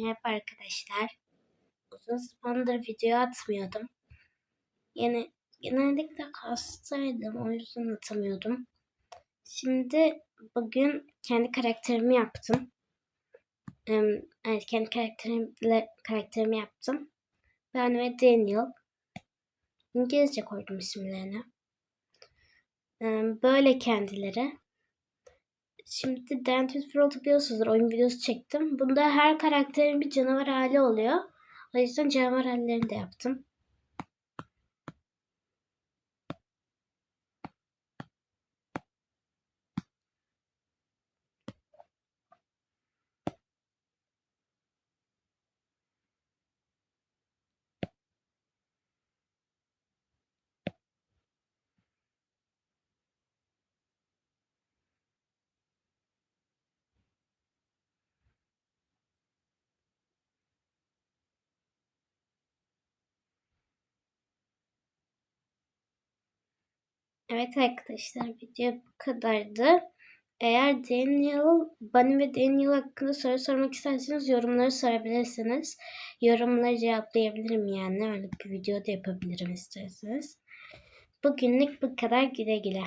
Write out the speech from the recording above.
Merhaba arkadaşlar. Uzun zamandır video atmıyordum. Yani genellikle hastaydım. O yüzden atamıyordum. Şimdi bugün kendi karakterimi yaptım. Evet kendi karakterimle karakterimi yaptım. Ben ve Daniel. İngilizce koydum isimlerini. Böyle kendileri. Şimdi Dentist World'u biliyorsunuzdur. Oyun videosu çektim. Bunda her karakterin bir canavar hali oluyor. O yüzden canavar hallerini de yaptım. Evet arkadaşlar video bu kadardı. Eğer Daniel, Bunny ve Daniel hakkında soru sormak isterseniz yorumları sorabilirsiniz. Yorumları cevaplayabilirim yani. Öyle bir video da yapabilirim isterseniz. Bugünlük bu kadar güle güle.